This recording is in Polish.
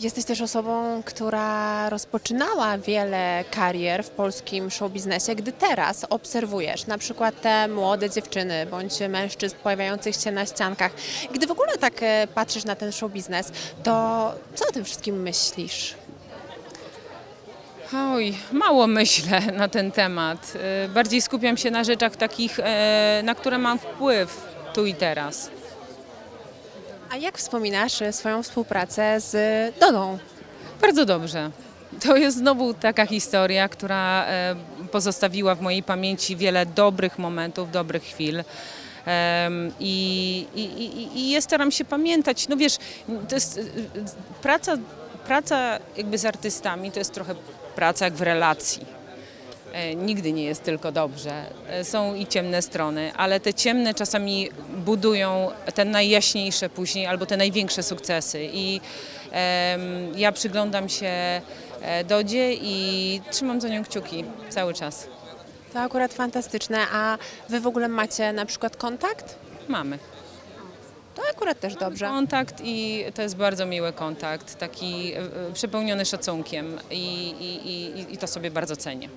Jesteś też osobą, która rozpoczynała wiele karier w polskim showbiznesie, gdy teraz obserwujesz na przykład te młode dziewczyny bądź mężczyzn pojawiających się na ściankach. Gdy w ogóle tak e, patrzysz na ten showbiznes, to co o tym wszystkim myślisz? Oj, mało myślę na ten temat. Y, Bardziej skupiam się na rzeczach takich, e, na które mam wpływ tu i teraz. A jak wspominasz e, swoją współpracę z Dodą? Bardzo dobrze. To jest znowu taka historia, która e, pozostawiła w mojej pamięci wiele dobrych momentów, dobrych chwil. I, i, i, staram się pamiętać. No wiesz, to jest y, praca, praca jakby z artystami to jest trochę praca jak w relacji. E, Nigdy nie jest tylko dobrze. E, Są i ciemne strony, ale te ciemne czasami budują te najjaśniejsze później albo te największe sukcesy. I ja przyglądam się e, Dodzie i trzymam za nią kciuki cały czas. To akurat fantastyczne. A wy w ogóle macie na przykład kontakt? Mamy To akurat też dobrze. kontakt i to jest bardzo miły kontakt, taki przepełniony szacunkiem i, i, i, i to sobie bardzo cenię.